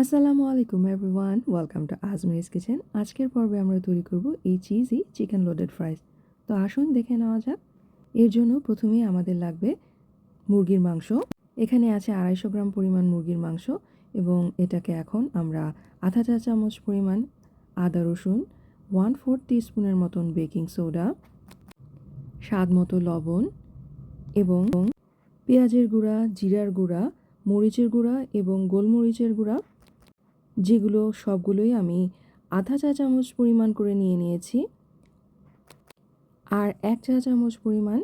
আসসালামু আলাইকুম everyone, welcome to Ajmiri's kitchen. আজকের পর্বে আমরা তৈরি করব এই চিজি চিকেন লোডেড ফ্রাইস। তো আসুন দেখে নেওয়া যাক। এর জন্য প্রথমেই আমাদের লাগবে মুরগির মাংস। এখানে আছে আড়াইশো গ্রাম পরিমাণ মুরগির মাংস এবং এটাকে এখন আমরা আধা চা চামচ পরিমাণ আদা রসুন ওয়ান ফোর স্পুনের মতন বেকিং সোডা স্বাদ মতো লবণ এবং পেঁয়াজের গুঁড়া, জিরার গুঁড়া, মরিচের গুঁড়া এবং গোলমরিচের গুঁড়া যেগুলো সবগুলোই আমি আধা চা চামচ পরিমাণ করে নিয়ে নিয়েছি। আর এক চা চামচ পরিমাণ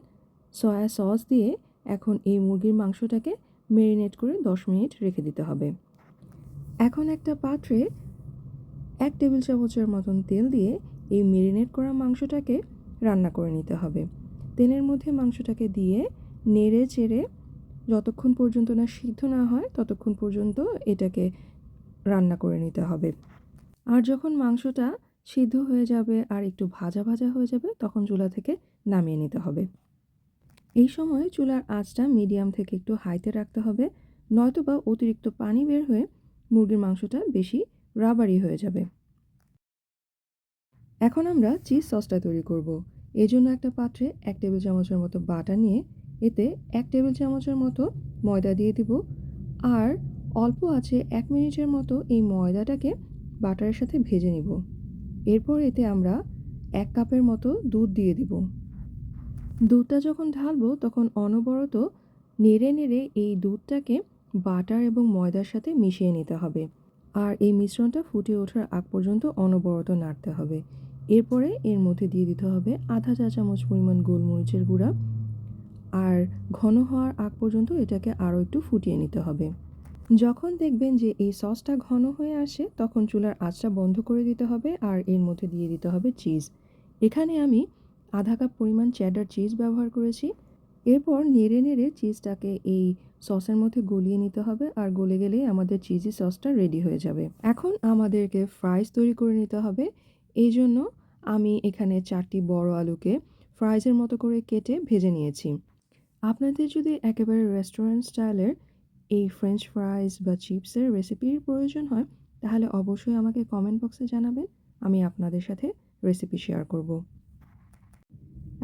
সয়া সস দিয়ে এখন এই মুরগির মাংসটাকে মেরিনেট করে দশ মিনিট রেখে দিতে হবে। এখন একটা পাত্রে এক টেবিল চামচের মতন তেল দিয়ে এই মেরিনেট করা মাংসটাকে রান্না করে নিতে হবে। তেলের মধ্যে মাংসটাকে দিয়ে নেড়ে চেড়ে যতক্ষণ পর্যন্ত না সিদ্ধ না হয় ততক্ষণ পর্যন্ত এটাকে রান্না করে নিতে হবে। আর যখন মাংসটা সিদ্ধ হয়ে যাবে আর একটু ভাজা ভাজা হয়ে যাবে, তখন চুলা থেকে নামিয়ে নিতে হবে। এই সময় চুলার আঁচটা মিডিয়াম থেকে একটু হাইতে রাখতে হবে নয়তোবা অতিরিক্ত পানি বের হয়ে মুরগির মাংসটা বেশি রাবারি হয়ে যাবে। এখন আমরা চিজ সসটা তৈরি করব। এই জন্য একটা পাত্রে এক টেবিল চামচের মতো বাটা নিয়ে এতে এক টেবিল চামচের মতো ময়দা দিয়ে দিব। আর অল্প আছে এক মিনিটের মতো এই ময়দাটাকে বাটারের সাথে ভেজে নিব। এরপর এতে আমরা এক কাপের মতো দুধ দিয়ে দিব। দুধটা যখন ঢালবো, তখন অনবরত নেড়ে নেড়ে এই দুধটাকে বাটার এবং ময়দার সাথে মিশিয়ে নিতে হবে। আর এই মিশ্রণটা ফুটে ওঠার আগ পর্যন্ত অনবরত নাড়তে হবে। এরপরে এর মধ্যে দিয়ে দিতে হবে আধা চা চামচ পরিমাণ গোলমরিচের গুঁড়া। আর ঘন হওয়ার আগ পর্যন্ত এটাকে আরও একটু ফুটিয়ে নিতে হবে। যখন দেখবেন যে এই সসটা ঘন হয়ে আসে, তখন চুলার আঁচটা বন্ধ করে দিতে হবে আর এর মধ্যে দিয়ে দিতে হবে চিজ। এখানে আমি আধা কাপ পরিমাণ চ্যাডার চিজ ব্যবহার করেছি। এরপর নেড়ে নেড়ে চিজটাকে এই সসের মধ্যে গলিয়ে নিতে হবে আর গলে গেলেই আমাদের চিজি সসটা রেডি হয়ে যাবে। এখন আমাদেরকে ফ্রাইস তৈরি করে নিতে হবে। এই জন্য আমি এখানে চারটি বড় আলুকে ফ্রাইজের মতো করে কেটে ভেজে নিয়েছি। আপনাদের যদি একেবারে রেস্টুরেন্ট স্টাইলের এই ফ্রেঞ্চ ফ্রাইজ বা চিপসের রেসিপির প্রয়োজন হয়, তাহলে অবশ্যই আমাকে কমেন্ট বক্সে জানাবেন, আমি আপনাদের সাথে রেসিপি শেয়ার করব।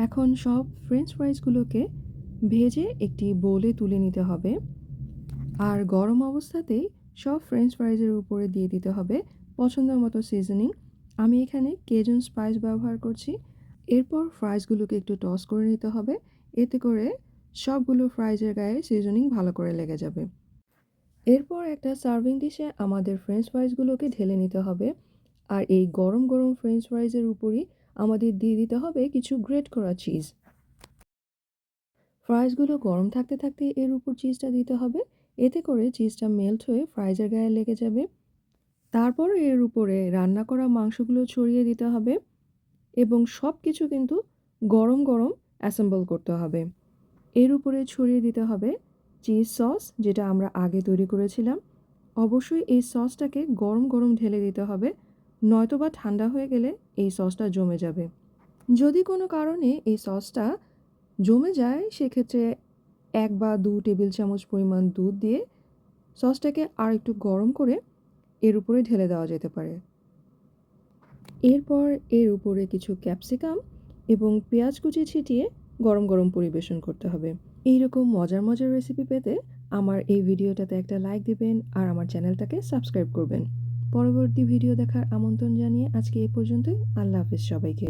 এখন সব ফ্রেঞ্চ ফ্রাইজগুলোকে ভেজে একটি বোলে তুলে নিতে হবে, আর গরম অবস্থাতেই সব ফ্রেঞ্চ ফ্রাইজের উপরে দিয়ে দিতে হবে পছন্দ মতো সিজনিং আমি এখানে কেজন স্পাইস ব্যবহার করছি, এরপর ফ্রাইজগুলোকে একটু টস করে নিতে হবে, এতে করে সবগুলো ফ্রাইজের গায়ে সিজনিং ভালো করে লেগে যাবে। এরপর একটা সার্ভিং ডিশে আমাদের ফ্রেঞ্চ ফ্রাইজগুলোকে ঢেলে নিতে হবে। আর এই গরম গরম ফ্রেঞ্চ ফ্রাইজের উপরই আমাদের দিয়ে দিতে হবে কিছু গ্রেট করা চিজ ফ্রাইজগুলো গরম থাকতে থাকতে এর উপর চিজটা দিতে হবে। এতে করে চিজটা মেল্ট হয়ে ফ্রাইজের গায়ে লেগে যাবে। তারপর এর উপরে রান্না করা মাংসগুলো ছড়িয়ে দিতে হবে। এবং সব কিছু কিন্তু গরম গরম অ্যাসেম্বল করতে হবে। এর উপরে ছড়িয়ে দিতে হবে চিজ সস যেটা আমরা আগে তৈরি করেছিলাম। অবশ্যই এই সসটাকে গরম গরম ঢেলে দিতে হবে, নয়তোবা ঠান্ডা হয়ে গেলে এই সসটা জমে যাবে। যদি কোনো কারণে এই সসটা জমে যায়, সেক্ষেত্রে এক বা দু টেবিল চামচ পরিমাণ দুধ দিয়ে সসটাকে আর একটু গরম করে এর উপরে ঢেলে দেওয়া যেতে পারে। এরপর এর উপরে কিছু ক্যাপসিকাম এবং পেঁয়াজ কুচি ছিটিয়ে গরম গরম পরিবেশন করতে হবে। এইরকম মজার মজার রেসিপি পেতে আমার এই ভিডিওটাতে একটা লাইক দিবেন আর আমার চ্যানেলটাকে সাবস্ক্রাইব করবেন। পরবর্তী ভিডিও দেখার আমন্ত্রণ জানিয়ে আজকে এই পর্যন্তই। আল্লাহ হাফেজ সবাইকে।